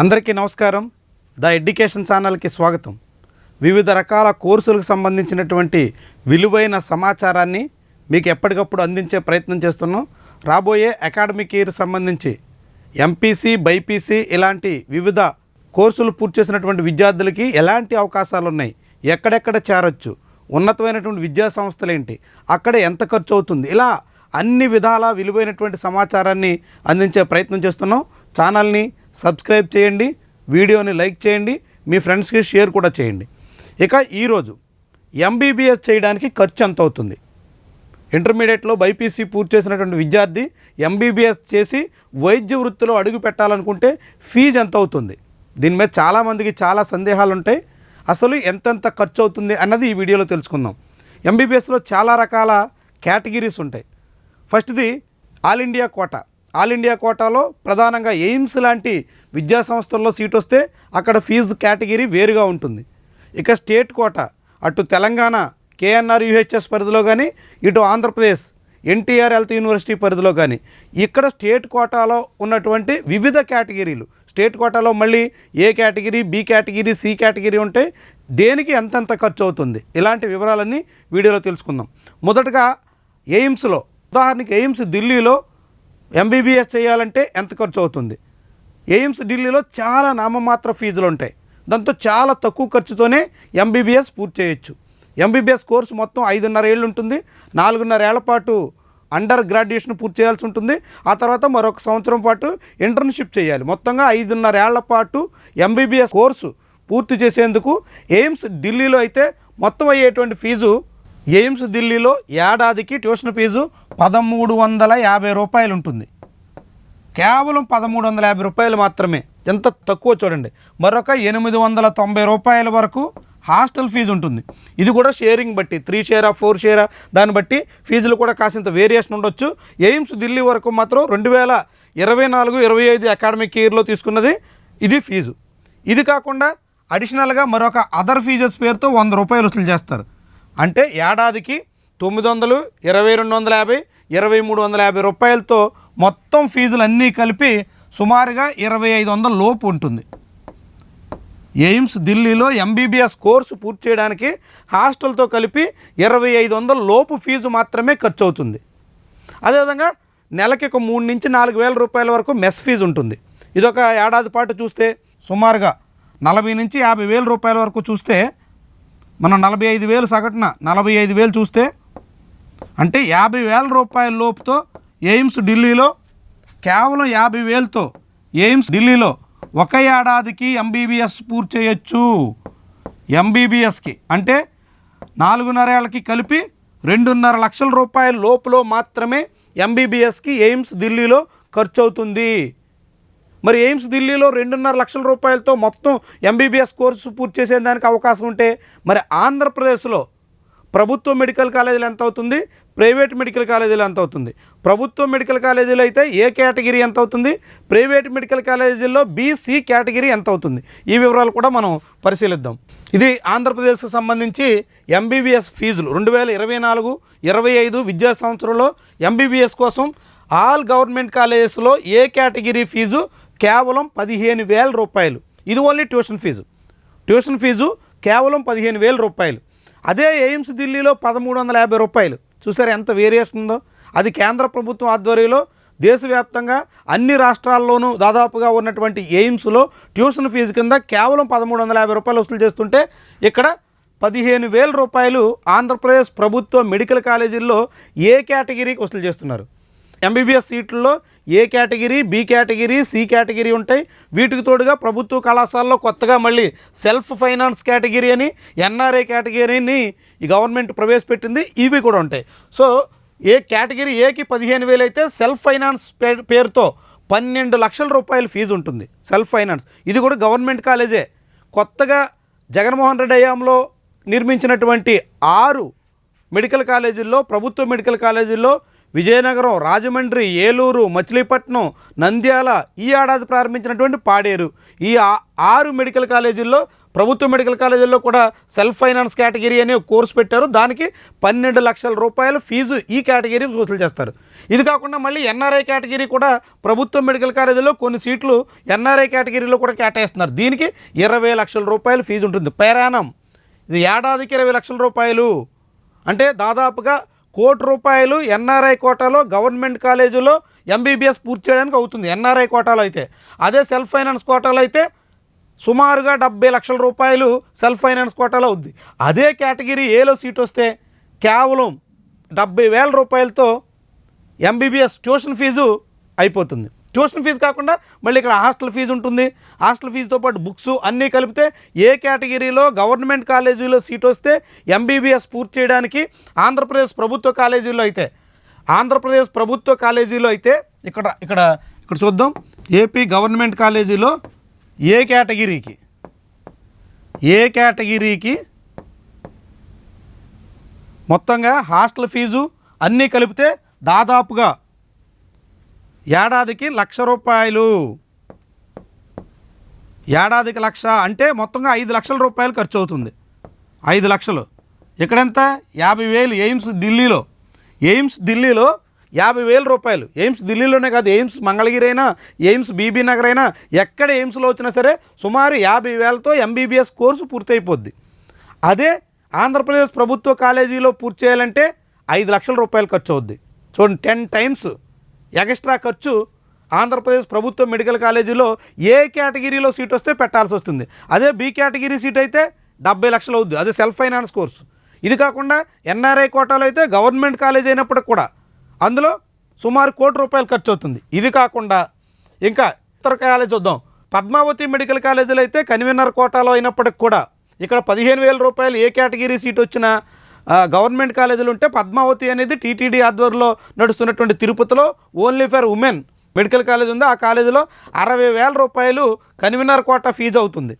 అందరికీ నమస్కారం. The education ఛానల్కి స్వాగతం. వివిధ రకాల కోర్సులకు సంబంధించినటువంటి విలువైన సమాచారాన్ని మీకు ఎప్పటికప్పుడు అందించే ప్రయత్నం చేస్తున్నాం. రాబోయే అకాడమిక్ ఇయర్ సంబంధించి ఎంపీసీ బైపీసీ ఇలాంటి వివిధ కోర్సులు పూర్తి చేసినటువంటి విద్యార్థులకి ఎలాంటి అవకాశాలు ఉన్నాయి ఎక్కడెక్కడ చేరొచ్చు? ఉన్నతమైనటువంటి విద్యా సంస్థలు ఏంటి? అక్కడ ఎంత ఖర్చు అవుతుంది? ఇలా అన్ని విధాల విలువైనటువంటి సమాచారాన్ని అందించే ప్రయత్నం చేస్తున్నాం. ఛానల్ని సబ్స్క్రైబ్ చేయండి వీడియోని లైక్ చేయండి మీ ఫ్రెండ్స్కి షేర్ కూడా చేయండి. ఇక ఈరోజు ఎంబీబీఎస్ చేయడానికి ఖర్చు ఎంత అవుతుంది ఇంటర్మీడియట్లో బైపీసీ పూర్తి చేసినటువంటి విద్యార్థి ఎంబీబీఎస్ చేసి వైద్య వృత్తిలో అడుగు పెట్టాలనుకుంటే ఫీజు ఎంత అవుతుంది దీని మీద చాలామందికి చాలా సందేహాలు ఉంటాయి అసలు ఎంతెంత ఖర్చు అవుతుంది అన్నది ఈ వీడియోలో తెలుసుకుందాం. ఎంబీబీఎస్లో చాలా రకాల కేటగిరీస్ ఉంటాయి. ఫస్ట్ది all India quota. All India కోటాలో ప్రధానంగా ఎయిమ్స్ లాంటి విద్యా సంస్థల్లో సీట్ వస్తే అక్కడ ఫీజు కేటగిరీ వేరుగా ఉంటుంది. ఇక స్టేట్ కోట అటు తెలంగాణ కేఎన్ఆర్ యూహెచ్ఎస్ పరిధిలో కానీ ఇటు ఆంధ్రప్రదేశ్ ఎన్టీఆర్ హెల్త్ యూనివర్సిటీ పరిధిలో కానీ ఇక్కడ స్టేట్ కోటాలో ఉన్నటువంటి వివిధ కేటగిరీలు. స్టేట్ కోటాలో మళ్ళీ A category B category C category ఉంటాయి దేనికి ఎంతెంత ఖర్చు అవుతుంది? ఇలాంటి వివరాలన్నీ వీడియోలో తెలుసుకుందాం. మొదటగా ఎయిమ్స్లో ఉదాహరణకి ఎయిమ్స్ ఢిల్లీలో ఎంబీబీఎస్ చేయాలంటే ఎంత ఖర్చు అవుతుంది? ఎయిమ్స్ ఢిల్లీలో చాలా నామమాత్ర ఫీజులు ఉంటాయి దాంతో చాలా తక్కువ ఖర్చుతోనే ఎంబీబీఎస్ పూర్తి చేయొచ్చు. ఎంబీబీఎస్ కోర్సు మొత్తం ఐదున్నర ఏళ్ళు ఉంటుంది నాలుగున్నర ఏళ్ళ పాటు అండర్ గ్రాడ్యుయేషన్ పూర్తి చేయాల్సి ఉంటుంది. ఆ తర్వాత మరొక సంవత్సరం పాటు ఇంటర్న్షిప్ చేయాలి. మొత్తంగా ఐదున్నర ఏళ్ళ పాటు ఎంబీబీఎస్ కోర్సు పూర్తి చేసేందుకు ఎయిమ్స్ ఢిల్లీలో అయితే మొత్తం అయ్యేటువంటి ఫీజు ఎయిమ్స్ ఢిల్లీలో ఏడాదికి ట్యూషన్ ఫీజు పదమూడు వందల యాభై రూపాయలు ఉంటుంది. కేవలం పదమూడు వందల యాభై రూపాయలు మాత్రమే. ఎంత తక్కువ చూడండి. మరొక ఎనిమిది వందల తొంభై రూపాయల వరకు హాస్టల్ ఫీజు ఉంటుంది. ఇది కూడా షేరింగ్ బట్టి త్రీ షేరా ఫోర్ షేరా దాన్ని బట్టి ఫీజులు కూడా కాసింత వేరియేషన్ ఉండొచ్చు. ఎయిమ్స్ ఢిల్లీ వరకు మాత్రం రెండు వేల ఇరవై నాలుగు ఇరవై ఐదు అకాడమిక్ ఇయర్లో తీసుకున్నది ఇది ఫీజు. ఇది కాకుండా అడిషనల్గా మరొక అదర్ ఫీజెస్ పేరుతో వంద రూపాయలు వసూలు చేస్తారు. అంటే ఏడాదికి తొమ్మిది వందలు ఇరవై రెండు వందల యాభై ఇరవై మూడు వందల యాభై రూపాయలతో మొత్తం ఫీజులు అన్నీ కలిపి సుమారుగా ఇరవై ఐదు వందల లోపు ఉంటుంది. ఎయిమ్స్ ఢిల్లీలో ఎంబీబీఎస్ కోర్సు పూర్తి చేయడానికి హాస్టల్తో కలిపి ఇరవై ఐదు వందల లోపు ఫీజు మాత్రమే ఖర్చు అవుతుంది అదేవిధంగా నెలకి ఒక మూడు నుంచి నాలుగు వేల రూపాయల వరకు మెస్ ఫీజు ఉంటుంది. ఇదొక ఏడాది పాటు చూస్తే సుమారుగా నలభై నుంచి యాభై వేల రూపాయల వరకు చూస్తే మనం నలభై ఐదు వేలు సగటున నలభై ఐదు వేలు చూస్తే అంటే యాభై వేల రూపాయల లోపుతో ఎయిమ్స్ ఢిల్లీలో కేవలం యాభై వేలతో ఎయిమ్స్ ఢిల్లీలో ఒక ఏడాదికి ఎంబీబీఎస్ పూర్తి చేయొచ్చు. ఎంబీబీఎస్కి అంటే నాలుగున్నరేళ్ళకి కలిపి రెండున్నర లక్షల రూపాయల లోపులో మాత్రమే ఎంబీబీఎస్కి ఎయిమ్స్ ఢిల్లీలో ఖర్చు అవుతుంది మరి ఎయిమ్స్ ఢిల్లీలో రెండున్నర లక్షల రూపాయలతో మొత్తం ఎంబీబీఎస్ కోర్సు పూర్తి చేసేదానికి అవకాశం ఉంటే మరి ఆంధ్రప్రదేశ్లో ప్రభుత్వ మెడికల్ కాలేజీలు ఎంత అవుతుంది? ప్రైవేట్ మెడికల్ కాలేజీలు ఎంత అవుతుంది? ప్రభుత్వ మెడికల్ కాలేజీలో అయితే ఏ కేటగిరీ ఎంత అవుతుంది? ప్రైవేట్ మెడికల్ కాలేజీల్లో బీసీ కేటగిరీ ఎంత అవుతుంది? ఈ వివరాలు కూడా మనం పరిశీలిద్దాం. ఇది ఆంధ్రప్రదేశ్కు సంబంధించి ఎంబీబీఎస్ ఫీజులు. రెండు వేల ఇరవై నాలుగు ఇరవై ఐదు విద్యా సంవత్సరంలో ఎంబీబీఎస్ కోసం ఆల్ గవర్నమెంట్ కాలేజెస్లో ఏ కేటగిరీ ఫీజు కేవలం పదిహేను వేల రూపాయలు. ఇది only tuition fee. Tuition fee కేవలం పదిహేను వేల రూపాయలు. అదే ఎయిమ్స్ ఢిల్లీలో పదమూడు వందల యాభై రూపాయలు. చూసారు ఎంత వేరియేషన్ ఉందో? అది కేంద్ర ప్రభుత్వం ఆధ్వర్యంలో దేశవ్యాప్తంగా అన్ని రాష్ట్రాల్లోనూ దాదాపుగా ఉన్నటువంటి ఎయిమ్స్లో ట్యూషన్ ఫీజు కింద కేవలం పదమూడు వందల యాభై రూపాయలు వసూలు చేస్తుంటే ఇక్కడ పదిహేను వేల రూపాయలు ఆంధ్రప్రదేశ్ ప్రభుత్వ మెడికల్ కాలేజీల్లో ఏ కేటగిరీకి వసూలు చేస్తున్నారు? ఎంబీబీఎస్ సీట్లలో A category B category C category ఉంటాయి. వీటికి తోడుగా ప్రభుత్వ కళాశాలలో కొత్తగా మళ్ళీ సెల్ఫ్ ఫైనాన్స్ కేటగిరీ అని ఎన్ఆర్ఏ కేటగిరీని ఈ గవర్నమెంట్ ప్రవేశపెట్టింది. ఇవి కూడా ఉంటాయి. సో ఏ కేటగిరీ ఏకి పదిహేను వేలు అయితే సెల్ఫ్ ఫైనాన్స్ పే- పేరుతో పన్నెండు లక్షల రూపాయల ఫీజు ఉంటుంది. Self finance. ఇది కూడా గవర్నమెంట్ కాలేజే. కొత్తగా జగన్మోహన్ రెడ్డి హయాంలో నిర్మించినటువంటి ఆరు మెడికల్ కాలేజీల్లో ప్రభుత్వ మెడికల్ కాలేజీల్లో విజయనగరం రాజమండ్రి ఏలూరు మచిలీపట్నం నంద్యాల ఈ ఏడాది ప్రారంభించినటువంటి పాడేరు. ఈ ఆ- ఆరు మెడికల్ కాలేజీల్లో ప్రభుత్వ మెడికల్ కాలేజీల్లో కూడా సెల్ఫ్ ఫైనాన్స్ కేటగిరీ అనే కోర్సు పెట్టారు. దానికి పన్నెండు లక్షల రూపాయల ఫీజు ఈ కేటగిరీకి వసూలు చేస్తారు. ఇది కాకుండా మళ్ళీ ఎన్ఆర్ఐ కేటగిరీ కూడా ప్రభుత్వ మెడికల్ కాలేజీలో కొన్ని సీట్లు ఎన్ఆర్ఐ కేటగిరీలో కూడా కేటాయిస్తున్నారు. దీనికి ఇరవై లక్షల రూపాయలు ఫీజు ఉంటుంది. ప్రయాణం. ఇది ఏడాదికి ఇరవై లక్షల రూపాయలు. అంటే దాదాపుగా కోటి రూపాయలు ఎన్ఆర్ఐ కోటాలో గవర్నమెంట్ కాలేజీలో ఎంబీబీఎస్ పూర్తి చేయడానికి అవుతుంది. ఎన్ఆర్ఐ కోటాలో అయితే. అదే సెల్ఫ్ ఫైనాన్స్ కోటాలో అయితే సుమారుగా డెబ్బై లక్షల రూపాయలు సెల్ఫ్ ఫైనాన్స్ కోటాలో ఉంది. అదే కేటగిరీ ఏలో సీట్ వస్తే కేవలం డెబ్బై వేల రూపాయలతో ఎంబీబీఎస్ ట్యూషన్ ఫీజు అయిపోతుంది. ట్యూషన్ ఫీజు కాకుండా మళ్ళీ ఇక్కడ హాస్టల్ ఫీజు ఉంటుంది. హాస్టల్ ఫీజుతో పాటు బుక్స్ అన్నీ కలిపితే ఏ కేటగిరీలో గవర్నమెంట్ కాలేజీలో సీట్ వస్తే ఎంబీబీఎస్ పూర్తి చేయడానికి ఆంధ్రప్రదేశ్ ప్రభుత్వ కాలేజీలో అయితే ఆంధ్రప్రదేశ్ ప్రభుత్వ కాలేజీలో అయితే ఇక్కడ ఇక్కడ ఇక్కడ చూద్దాం. ఏపీ గవర్నమెంట్ కాలేజీలో ఏ కేటగిరీకి ఏ కేటగిరీకి మొత్తంగా హాస్టల్ ఫీజు అన్నీ కలిపితే దాదాపుగా ఏడాదికి లక్ష రూపాయలు. ఏడాదికి లక్ష అంటే మొత్తంగా ఐదు లక్షల రూపాయలు ఖర్చు అవుతుంది ఐదు లక్షలు. ఇక్కడెంత? యాభై వేలు ఎయిమ్స్ ఢిల్లీలో. ఎయిమ్స్ ఢిల్లీలో యాభై వేల రూపాయలు. ఎయిమ్స్ ఢిల్లీలోనే కాదు ఎయిమ్స్ మంగళగిరి అయినా ఎయిమ్స్ బీబీ నగర్ అయినా ఎక్కడ ఎయిమ్స్లో వచ్చినా సరే సుమారు యాభై వేలతో ఎంబీబీఎస్ కోర్సు పూర్తయిపోద్ది. అదే ఆంధ్రప్రదేశ్ ప్రభుత్వ కాలేజీలో పూర్తి చేయాలంటే ఐదు లక్షల రూపాయలు ఖర్చు అవుద్ది చూడండి టెన్ టైమ్స్ ఎక్స్ట్రా ఖర్చు ఆంధ్రప్రదేశ్ ప్రభుత్వ మెడికల్ కాలేజీలో ఏ కేటగిరీలో సీట్ వస్తే పెట్టాల్సి వస్తుంది. అదే బి కేటగిరీ సీట్ అయితే డెబ్బై లక్షలు అవుద్ది. అదే సెల్ఫ్ ఫైనాన్స్ కోర్సు. ఇది కాకుండా ఎన్ఆర్ఐ కోటాలో అయితే గవర్నమెంట్ కాలేజ్ అయినప్పటికి కూడా అందులో సుమారు కోటి రూపాయలు ఖర్చు అవుతుంది. ఇది కాకుండా ఇంకా ఇతర కాలేజ్ చూద్దాం. పద్మావతి మెడికల్ కాలేజీలో అయితే కన్వీనర్ కోటాలో అయినప్పటికి కూడా ఇక్కడ పదిహేను వేల రూపాయలు ఏ కేటగిరీ సీట్ వచ్చినా గవర్నమెంట్ కాలేజీలు ఉంటే పద్మావతి అనేది టీటీడీ ఆధ్వర్యంలో నడుస్తున్నటువంటి తిరుపతిలో only for women medical college ఉంది. ఆ కాలేజీలో అరవై వేల రూపాయలు కన్వీనర్ కోట ఫీజు అవుతుంది.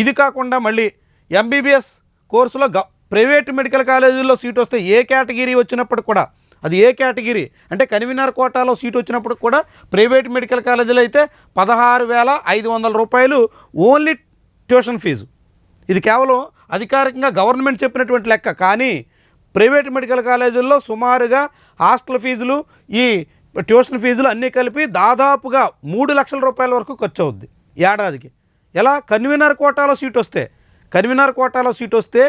ఇది కాకుండా మళ్ళీ ఎంబీబీఎస్ కోర్సులో గ ప్రైవేట్ మెడికల్ కాలేజీల్లో సీట్ వస్తే ఏ కేటగిరీ వచ్చినప్పుడు కూడా అది ఏ కేటగిరీ? అంటే కన్వీనర్ కోటాలో సీట్ వచ్చినప్పుడు కూడా ప్రైవేట్ మెడికల్ కాలేజీలో అయితే పదహారు వేల ఐదు వందల రూపాయలు ఓన్లీ ట్యూషన్ ఫీజు. ఇది కేవలం అధికారికంగా గవర్నమెంట్ చెప్పినటువంటి లెక్క. కానీ ప్రైవేట్ మెడికల్ కాలేజీల్లో సుమారుగా హాస్టల్ ఫీజులు ఈ ట్యూషన్ ఫీజులు అన్నీ కలిపి దాదాపుగా మూడు లక్షల రూపాయల వరకు ఖర్చు అవుద్ది ఏడాదికి. ఎలా? కన్వీనర్ కోటాలో సీట్ వస్తే. కన్వీనర్ కోటాలో సీట్ వస్తే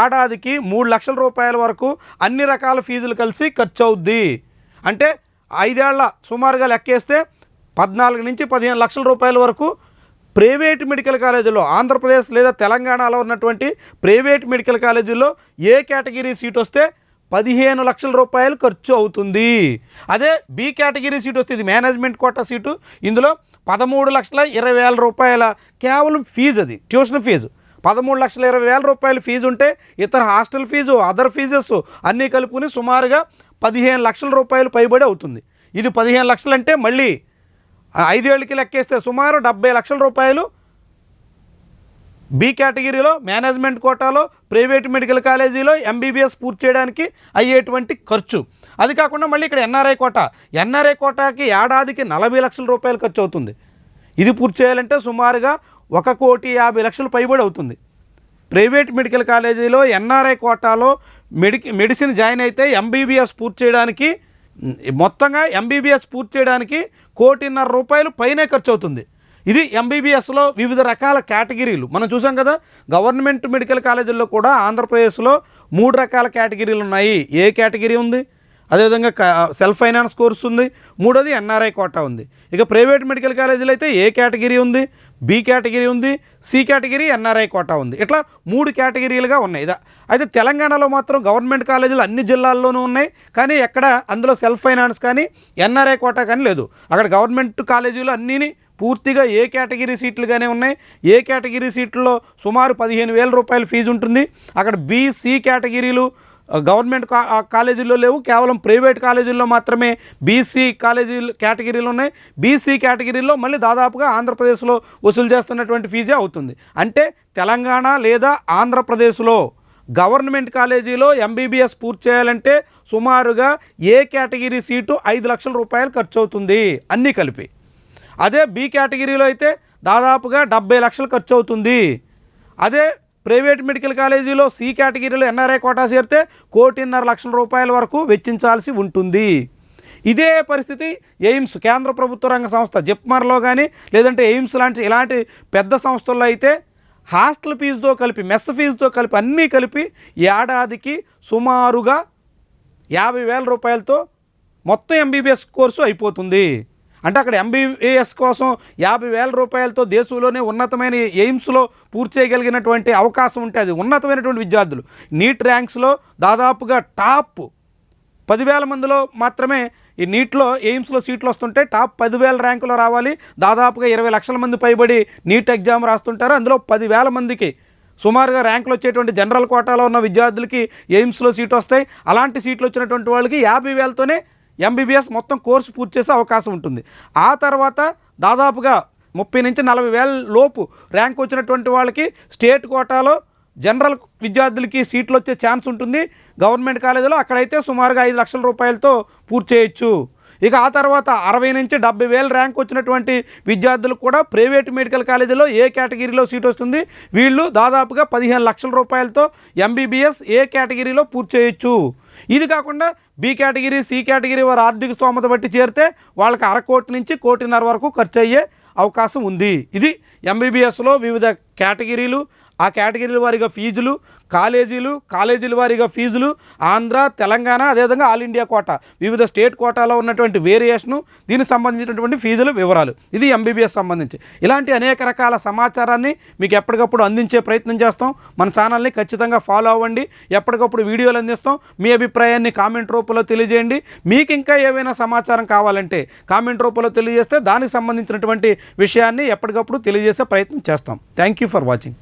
ఏడాదికి మూడు లక్షల రూపాయల వరకు అన్ని రకాల ఫీజులు కలిసి ఖర్చు అవుద్ది అంటే ఐదేళ్ళ సుమారుగా లెక్కేస్తే పద్నాలుగు నుంచి పదిహేను లక్షల రూపాయల వరకు ప్రైవేట్ మెడికల్ కాలేజీలో ఆంధ్రప్రదేశ్ లేదా తెలంగాణలో ఉన్నటువంటి ప్రైవేట్ మెడికల్ కాలేజీలో ఏ కేటగిరీ సీట్ వస్తే పదిహేను లక్షల రూపాయలు ఖర్చు అవుతుంది. అదే బి కేటగిరీ సీట్ వస్తే ఇది మేనేజ్మెంట్ కోటా సీటు. ఇందులో పదమూడు లక్షల ఇరవై వేల రూపాయల కేవలం ఫీజు అది ట్యూషన్ ఫీజు. పదమూడు లక్షల ఇరవై వేల రూపాయల ఫీజు ఉంటే ఇతర హాస్టల్ ఫీజు అదర్ ఫీజెస్ అన్నీ కలుపుకుని సుమారుగా పదిహేను లక్షల రూపాయలు పైబడి అవుతుంది. ఇది పదిహేను లక్షలంటే మళ్ళీ ఐదేళ్ళకి లెక్కేస్తే సుమారు డెబ్బై లక్షల రూపాయలు. బి కేటగిరీలో మేనేజ్మెంట్ కోటాలో ప్రైవేట్ మెడికల్ కాలేజీలో ఎంబీబీఎస్ పూర్తి చేయడానికి అయ్యేటువంటి ఖర్చు. అది కాకుండా మళ్ళీ ఇక్కడ ఎన్ఆర్ఐ కోటా. ఎన్ఆర్ఐ కోటాకి ఏడాదికి నలభై లక్షల రూపాయలు ఖర్చు అవుతుంది ఇది పూర్తి చేయాలంటే సుమారుగా ఒక కోటి యాభై లక్షలు పైబడి అవుతుంది. ప్రైవేట్ మెడికల్ కాలేజీలో ఎన్ఆర్ఐ కోటాలో మెడికి మెడిసిన్ జాయిన్ అయితే ఎంబీబీఎస్ పూర్తి చేయడానికి మొత్తంగా ఎంబీబీఎస్ పూర్తి చేయడానికి కోటిన్నర రూపాయలు పైనే ఖర్చు అవుతుంది. ఇది ఎంబీబీఎస్లో వివిధ రకాల కేటగిరీలు. మనం చూసాం కదా గవర్నమెంట్ మెడికల్ కాలేజీల్లో కూడా ఆంధ్రప్రదేశ్లో మూడు రకాల కేటగిరీలు ఉన్నాయి. ఏ కేటగిరీ ఉంది? అదేవిధంగా క- సెల్ఫ్ ఫైనాన్స్ కోర్స్ ఉంది మూడోది ఎన్ఆర్ఐ కోటా ఉంది. ఇక ప్రైవేట్ మెడికల్ కాలేజీలు అయితే ఏ కేటగిరీ ఉంది? బి కేటగిరీ ఉంది సి కేటగిరీ ఎన్ఆర్ఐ కోటా ఉంది. ఇట్లా మూడు కేటగిరీలుగా ఉన్నాయి. ఇదా అయితే తెలంగాణలో మాత్రం గవర్నమెంట్ కాలేజీలు అన్ని జిల్లాల్లోనూ ఉన్నాయి కానీ ఎక్కడ అందులో సెల్ఫ్ ఫైనాన్స్ కానీ ఎన్ఆర్ఐ కోటా కానీ లేదు. అక్కడ గవర్నమెంట్ కాలేజీలు అన్నీ పూర్తిగా ఏ కేటగిరీ సీట్లుగానే ఉన్నాయి. ఏ కేటగిరీ సీట్లలో సుమారు పదిహేను వేల రూపాయల ఫీజు ఉంటుంది. అక్కడ బి సి కేటగిరీలు గవర్నమెంట్ కాలేజీల్లో లేవు కేవలం ప్రైవేట్ కాలేజీల్లో మాత్రమే బీసీ కాలేజీలు కేటగిరీలు ఉన్నాయి. బీసీ కేటగిరీలో మళ్ళీ దాదాపుగా ఆంధ్రప్రదేశ్లో వసూలు చేస్తున్నటువంటి ఫీజే అవుతుంది. అంటే తెలంగాణ లేదా ఆంధ్రప్రదేశ్లో గవర్నమెంట్ కాలేజీలో ఎంబీబీఎస్ పూర్తి చేయాలంటే సుమారుగా ఏ కేటగిరీ సీటు ఐదు లక్షల రూపాయలు ఖర్చు అవుతుంది. అన్నీ కలిపి. అదే బి కేటగిరీలో అయితే దాదాపుగా డెబ్బై లక్షలు ఖర్చు అవుతుంది. అదే ప్రైవేట్ మెడికల్ కాలేజీలో సి కేటగిరీలో ఎన్ఆర్ఐ కోటా చేరితే కోటిన్నర లక్షల రూపాయల వరకు వెచ్చించాల్సి ఉంటుంది. ఇదే పరిస్థితి ఎయిమ్స్ కేంద్ర ప్రభుత్వ రంగ సంస్థ జిప్మర్లో కానీ లేదంటే ఎయిమ్స్ లాంటి ఇలాంటి పెద్ద సంస్థల్లో అయితే హాస్టల్ ఫీజుతో కలిపి మెస్ ఫీజుతో కలిపి అన్నీ కలిపి ఏడాదికి సుమారుగా యాభై వేల రూపాయలతో మొత్తం ఎంబీబీఎస్ కోర్సు అయిపోతుంది. అంటే అక్కడ ఎంబీబీఎస్ కోసం యాభై వేల రూపాయలతో దేశంలోనే ఉన్నతమైన ఎయిమ్స్లో పూర్తి చేయగలిగినటువంటి అవకాశం ఉంటే అది ఉన్నతమైనటువంటి విద్యార్థులు. నీట్ ర్యాంక్స్లో దాదాపుగా టాప్ పదివేల మందిలో మాత్రమే ఈ నీట్లో ఎయిమ్స్లో సీట్లు వస్తుంటే టాప్ పదివేల ర్యాంకులో రావాలి. దాదాపుగా ఇరవై లక్షల మంది పైబడి నీట్ ఎగ్జామ్ రాస్తుంటారు. అందులో పదివేల మందికి సుమారుగా ర్యాంకులు వచ్చేటువంటి జనరల్ కోటాలో ఉన్న విద్యార్థులకి ఎయిమ్స్లో సీట్ వస్తాయి. అలాంటి సీట్లు వచ్చినటువంటి వాళ్ళకి యాభై వేలతోనే ఎంబీబీఎస్ మొత్తం కోర్సు పూర్తి చేసే అవకాశం ఉంటుంది. ఆ తర్వాత దాదాపుగా ముప్పై నుంచి నలభై వేల లోపు ర్యాంక్ వచ్చినటువంటి వాళ్ళకి స్టేట్ కోటాలో జనరల్ విద్యార్థులకి సీట్లు వచ్చే ఛాన్స్ ఉంటుంది. గవర్నమెంట్ కాలేజీలో అక్కడైతే సుమారుగా ఐదు లక్షల రూపాయలతో పూర్తి చేయొచ్చు. ఇక ఆ తర్వాత అరవై నుంచి డెబ్బై వేల ర్యాంక్ వచ్చినటువంటి విద్యార్థులకు కూడా ప్రైవేట్ మెడికల్ కాలేజీలో ఏ కేటగిరీలో సీట్ వస్తుంది? వీళ్ళు దాదాపుగా పదిహేను లక్షల రూపాయలతో ఎంబీబీఎస్ ఏ కేటగిరీలో పూర్తి చేయొచ్చు? ఇది కాకుండా బి కేటగిరీ సి కేటగిరీ వారి ఆర్థిక స్తోమత బట్టి చేరితే వాళ్ళకి అర కోటి నుంచి కోటిన్నర వరకు ఖర్చు అయ్యే అవకాశం ఉంది. ఇది ఎంబీబీఎస్లో వివిధ కేటగిరీలు ఆ కేటగిరీల వారీగా ఫీజులు కాలేజీలు కాలేజీల వారీగా ఫీజులు ఆంధ్ర తెలంగాణ అదేవిధంగా ఆల్ ఇండియా కోటా వివిధ స్టేట్ కోటాలో ఉన్నటువంటి వేరియేషను దీనికి సంబంధించినటువంటి ఫీజులు వివరాలు. ఇది ఎంబీబీఎస్ సంబంధించి. ఇలాంటి అనేక రకాల సమాచారాన్ని మీకు ఎప్పటికప్పుడు అందించే ప్రయత్నం చేస్తాం. మన ఛానల్ని ఖచ్చితంగా ఫాలో అవ్వండి. ఎప్పటికప్పుడు వీడియోలు అందిస్తాం. మీ అభిప్రాయాన్ని కామెంట్ రూపంలో తెలియజేయండి. మీకు ఇంకా ఏవైనా సమాచారం కావాలంటే కామెంట్ రూపంలో తెలియజేస్తే దానికి సంబంధించినటువంటి విషయాన్ని ఎప్పటికప్పుడు తెలియజేసే ప్రయత్నం చేస్తాం. Thank you for watching